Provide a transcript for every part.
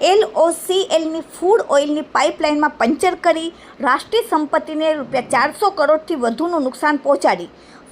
એલઓસીએલની food ઓઇલની પાઇપલાઇનમાં puncture કરી રાષ્ટ્રીય સંપત્તિને રૂપિયા ચારસો કરોડથી વધુનું નુકસાન પહોંચાડી.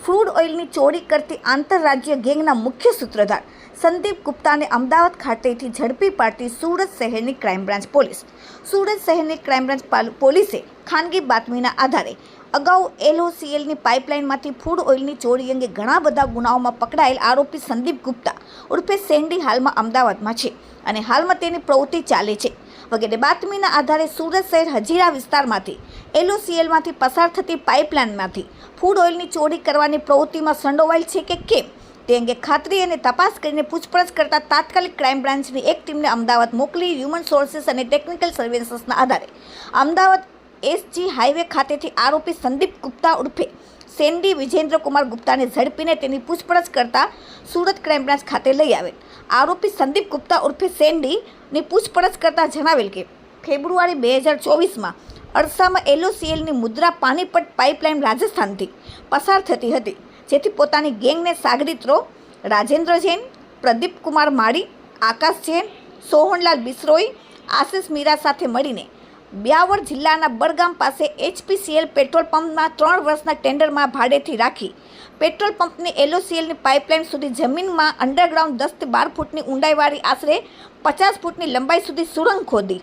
ફૂડ ઓઇલની ચોરી કરતી આંતરરાજ્ય ગેંગના મુખ્ય સૂત્રધાર સંદીપ ગુપ્તાને અમદાવાદ ખાતેથી ઝડપી પાડતી સુરત શહેરની ક્રાઇમ બ્રાન્ચ પોલીસ. સુરત શહેરની ક્રાઇમ બ્રાન્ચ પાલ- પોલીસે ખાનગી બાતમીના આધારે અગાઉ એલઓસીએલની પાઇપલાઇનમાંથી ફૂડ ઓઇલની ચોરી અંગે ઘણા બધા ગુનાઓમાં પકડાયેલ આરોપી સંદીપ ગુપ્તા ઉર્ફે સેન્ડી હાલમાં અમદાવાદમાં છે અને હાલમાં તેની પ્રવૃત્તિ ચાલે છે. વગેરે બાતમીના આધારે સુરત શહેર હજીરા વિસ્તારમાંથી એલઓસીએલમાંથી પસાર થતી પાઇપલાઇનમાંથી ફૂડ ઓઇલની ચોરી કરવાની પ્રવૃત્તિમાં સંડોવાયેલ છે કે કેમ? તે અંગે ખાતરી અને તપાસ કરીને પૂછપરછ કરતા તાત્કાલિક ક્રાઇમ બ્રાન્ચની એક ટીમને અમદાવાદ મોકલી, હ્યુમન સોર્સિસ અને ટેકનિકલ સર્વિસીસના આધારે. અમદાવાદ એસજી હાઈવે ખાતેથી આરોપી સંદીપ ગુપ્તા ઉર્ફે સેન્ડી વિજેન્દ્ર કુમાર ગુપ્તાને ઝડપીને તેની પૂછપરછ કરતા સુરત ક્રાઇમ બ્રાન્ચ ખાતે લઈ આવેલ. આરોપી સંદીપ ગુપ્તા ઉર્ફે સેન્ડીની પૂછપરછ કરતા જણાવેલ કે, ફેબ્રુઆરી બે હજાર ચોવીસમાં અરસામાં એલઓસીએલની મુદ્રા પાણીપટ પાઇપલાઇન રાજસ્થાનથી પસાર થતી હતી, જેથી પોતાની ગેંગને સાગરીત્રો રાજેન્દ્ર જૈન પ્રદીપ કુમાર માળી, આકાશ જૈન, સોહનલાલ બિસ્રોઈ આશિષ મીરા સાથે મળીને બ્યાવર જિલ્લાના બડગામ પાસે એચપીસીએલ પેટ્રોલ પંપમાં ત્રણ વર્ષના ટેન્ડરમાં ભાડેથી રાખી. પેટ્રોલ પંપની એલઓસીએલની પાઇપલાઇન સુધી જમીનમાં અંડરગ્રાઉન્ડ દસથી બાર ફૂટની ઊંડાઈવાળી આશરે પચાસ ફૂટની લંબાઈ સુધી સુરંગ ખોદી.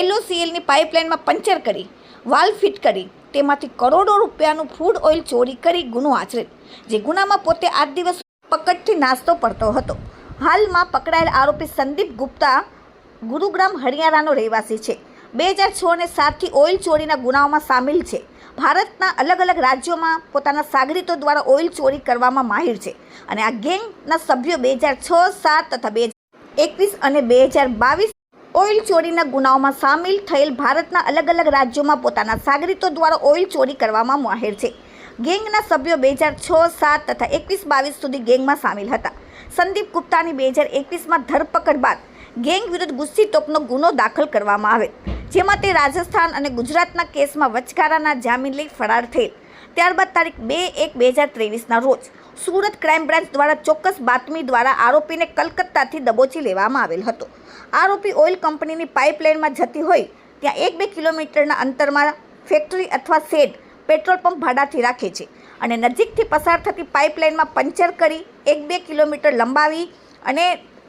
એલઓસીએલની પાઇપલાઇનમાં પંચર કરી, વાલ ફિટ કરી, તેમાંથી કરોડો રૂપિયાનું ફૂડ ઓઇલ ચોરી કરી ગુનો આચરે જે ગુનામાં પોતે આઠ દિવસ પકડથી નાસ્તો પડતો હતો. હાલમાં પકડાયેલ આરોપી સંદીપ ગુપ્તા ગુરુગ્રામ હરિયાણાનો રહેવાસી છે. બે હજાર છ અને સાતથી ઓઇલ ચોરીના ગુનાઓમાં સામેલ છે. ભારતના અલગ અલગ રાજ્યોમાં પોતાના સાગરીતો દ્વારા ઓઇલ ચોરી કરવામાં માહિર છે અને આ ગેંગના સભ્યો બે હજાર છ, સાત તથા બે એકવીસ અને બે હજાર બાવીસ ઓઇલ ચોરીના ગુનાઓમાં સામેલ થયેલ ભારતના અલગ અલગ રાજ્યોમાં પોતાના સાગરીતો દ્વારા ઓઇલ ચોરી કરવામાં માહેર છે. ગેંગના સભ્યો બે હજાર છ, સાત તથા એકવીસ બાવીસ સુધી ગેંગમાં સામેલ હતા. સંદીપ ગુપ્તાની બે હજાર એકવીસમાં ધરપકડ બાદ ગેંગ વિરુદ્ધ ગુસ્સી તોપનો ગુનો દાખલ કરવામાં આવેલ જેમાં તે રાજસ્થાન અને ગુજરાતના કેસમાં વચકારાના જામીન લઈ ફરાર થયેલ. ત્યારબાદ તારીખ બે એક બે હજાર ત્રેવીસના રોજ સુરત ક્રાઇમ બ્રાન્ચ દ્વારા ચોક્કસ બાતમી દ્વારા આરોપીને કલકત્તાથી દબોચી લેવામાં આવેલ હતો. આરોપી ઓઇલ કંપનીની પાઇપલાઇનમાં જતી હોય ત્યાં એક બે કિલોમીટરના અંતરમાં ફેક્ટરી અથવા શેડ, પેટ્રોલ પંપ ભાડાથી રાખે છે અને નજીકથી પસાર થતી પાઇપલાઇનમાં પંચર કરી એક બે કિલોમીટર લંબાવી અને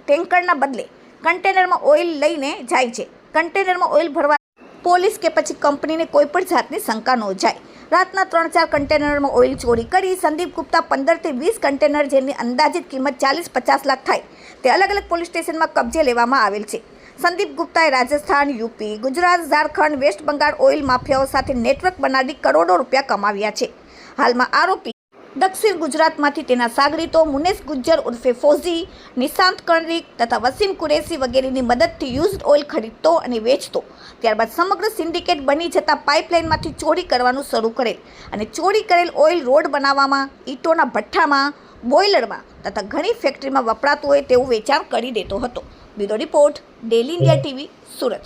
ટેન્કરના બદલે કન્ટેનરમાં ઓઇલ લઈને જાય છે. કન્ટેનરમાં ઓઇલ ભરવા પોલીસ કે પછી કંપનીને કોઈ પણ જાતની શંકા ન જાય. રાતના ત્રણ ચાર કન્ટેનરમાં ઓઇલ ચોરી કરી સંદીપ ગુપ્તા પંદરથી વીસ કન્ટેનર જેની અંદાજિત કિંમત ચાલીસ પચાસ લાખ થાય તે અલગ અલગ પોલીસ સ્ટેશનમાં કબજે લેવામાં આવેલ છે. સંદીપ ગુપ્તાએ Rajasthan, UP, Gujarat, Jharkhand, west Bengal oil માફિયાઓ સાથે નેટવર્ક બનાવી કરોડો રૂપિયા કમાવ્યા છે. હાલમાં આરોપી દક્ષિણ ગુજરાતમાંથી તેના સાગરીતો મુનેશ ગુજ્જર ઉર્ફે ફોઝી નિશાંત કણરીક તથા વસીમ કુરેશી વગેરેની મદદથી યુઝડ ઓઇલ ખરીદતો અને વેચતો. ત્યારબાદ સમગ્ર સિન્ડિકેટ બની જતા પાઇપલાઇનમાંથી ચોરી કરવાનું શરૂ કરેલ અને ચોરી કરેલ ઓઇલ રોડ બનાવવામાં ઈંટોના ભઠ્ઠામાં બોઇલરમાં તથા ઘણી ફેક્ટરીમાં વપરાતું હોય તેવું વેચાણ કરી દેતો હતો. Bureau report daily India TV Surat.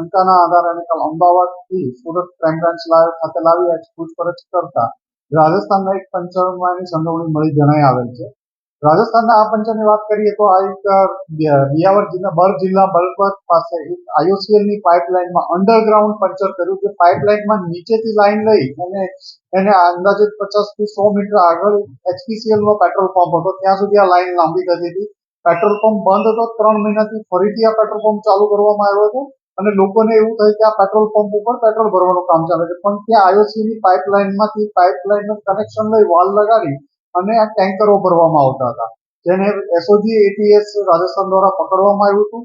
શંકાના આધારે અને અમદાવાદથી સુરત ક્રાઇમ બ્રાન્ચ ખાતે લાવી પૂછપરછ કરતા રાજસ્થાનના એક પંચરમાં એની સંડોવણી મળી જણાઈ આવેલ છે. રાજસ્થાનના આ પંચરની વાત કરીએ તો આ એક અ, બિયાવર જિલ્લા બર જિલ્લા બલપત પાસે એક આઈઓસીએલની પાઇપલાઇનમાં અંડરગ્રાઉન્ડ પંચર કર્યું જે પાઇપલાઇનમાં નીચેથી લાઇન લઈ અને એને અંદાજે પચાસથી સો મીટર આગળ એચપીસીએલ નો પેટ્રોલ પંપ હતો. ત્યાં સુધી આ લાઇન લાંબી થતી હતી. પેટ્રોલ પંપ બંધ હતો. ત્રણ મહિનાથી ફરીથી આ પેટ્રોલ પંપ ચાલુ કરવામાં આવ્યો હતો. અને લોકોને એવું થયું કે આ પેટ્રોલ પંપ ઉપર પેટ્રોલ ભરવાનું કામ ચાલે છે. પણ ત્યાં આઈઓસી ની પાઇપલાઇનમાંથી પાઇપલાઇન કનેક્શન લઈ વાલ લગાડી અને આ ટેન્કરો ભરવામાં આવતા હતા. જેને એસઓજી એટીએસ રાજસ્થાન દ્વારા પકડવામાં આવ્યું હતું.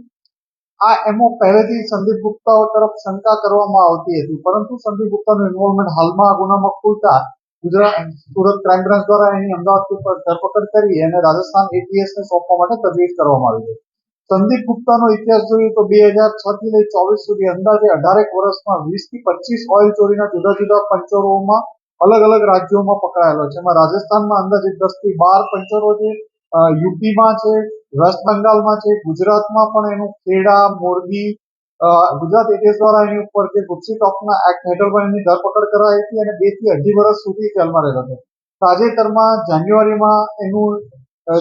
આ એમો પહેલેથી સંદીપ ગુપ્તા તરફ શંકા કરવામાં આવતી હતી. પરંતુ સંદીપ ગુપ્તાનું ઇન્વોલ્વમેન્ટ હાલમાં આ ગુનામાં ખુલતા ગુજરાત સુરત ક્રાઇમ બ્રાન્ચ દ્વારા એની અમદાવાદ ધરપકડ કરી અને રાજસ્થાન એટીએસ ને સોંપવા માટે તજવીજ કરવામાં આવી છે સંદીપ ગુપ્તાનો ઇતિહાસ જોઈએ તો બે હજાર છ થી લઈ ચોવીસ સુધી અંદાજે અઢારેક વર્ષમાં વીસથી પચીસ ઓઇલ ચોરીના જુદા જુદા પંચરોમાં અલગ અલગ રાજ્યોમાં પકડાયેલો છે. એમાં રાજસ્થાનમાં અંદાજે દસથી બાર પંચરો છે. યુપીમાં છે, વેસ્ટ બંગાળમાં છે, ગુજરાતમાં પણ એનું ખેડા, મોરબી ગુજરાત એટીએસ દ્વારા એની ઉપર જે ગુપ્સી ટોકના એક્ટ હેઠળ એની ધરપકડ કરાઈ હતી અને બેથી અઢી વર્ષ સુધી જેલમાં રહેલો હતો. તાજેતરમાં જાન્યુઆરીમાં એનું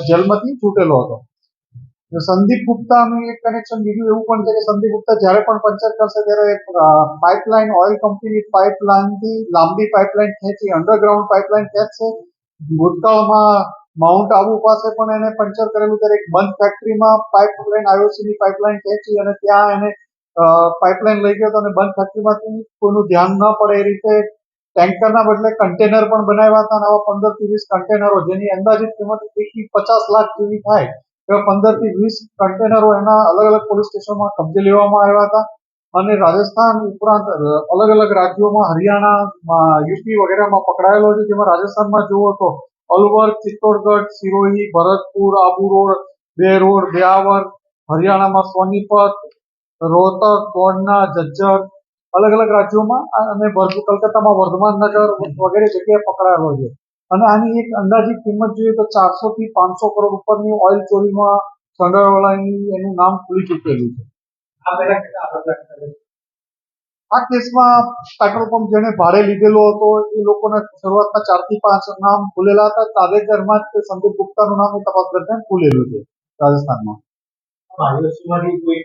જેલમાંથી છૂટેલો હતો. સંદીપ ગુપ્તાનું એક કનેક્શન બીજું એવું પણ છે કે સંદીપ ગુપ્તા જ્યારે પણ પંચર કરશે ત્યારે પાઇપલાઇન ઓઇલ કંપની પાઇપલાઇનથી લાંબી પાઇપલાઇન ખેંચી અંડરગ્રાઉન્ડ પાઇપલાઇન ખેંચશે. ભૂતકાળમાં માઉન્ટ આબુ પાસે પણ એને પંચર કરેલું ત્યારે એક બંધ ફેક્ટરીમાં પાઇપલાઇન આઈઓસીની પાઇપલાઇન ખેંચી અને ત્યાં એને પાઇપલાઇન લઈ ગયો હતો અને બંધ ફેક્ટરીમાંથી કોઈનું ધ્યાન ન પડે એ રીતે ટેન્કરના બદલે કન્ટેનર પણ બનાવ્યા હતા અને આવા પંદર ત્રીસ કન્ટેનરો જેની અંદાજિત કિંમત પચાસ લાખ જેવી થાય. એવા પંદરથી વીસ કન્ટેનરો એના અલગ અલગ પોલીસ સ્ટેશનમાં કબજે લેવામાં આવ્યા હતા. અને રાજસ્થાન ઉપરાંત અલગ અલગ રાજ્યોમાં હરિયાણા યુપી વગેરેમાં પકડાયેલો છે. જેમાં રાજસ્થાનમાં જુઓ તો અલવર, ચિત્તોડગઢ, સિરોહી, ભરતપુર, આબુ રોડ, બે રોડ બ્યાવર હરિયાણામાં સોનીપત રોહતક કોડના જજ્જર અલગ અલગ રાજ્યોમાં, અને કલકત્તામાં વર્ધમાન નગર વગેરે જગ્યાએ પકડાયેલો છે. અને આની એક અંદાજિત કિંમત જોઈએ તો ચારસો થી પાંચસો કરોડ ઉપરની ઓઇલ ચોરીમાં સંડોવાળાની એનું નામ ખુલી ચૂકેલું છે. આ કેસમાં પેટ્રોલ પંપ જેને ભાડે લીધેલો હતો એ લોકોને શરૂઆતમાં ચારથી પાંચ નામ ખુલેલા હતા. તાજેતરમાં જ સંદીપ ગુપ્તાનું નામ એ તપાસ દરમિયાન ખુલેલું છે રાજસ્થાનમાં. કોઈ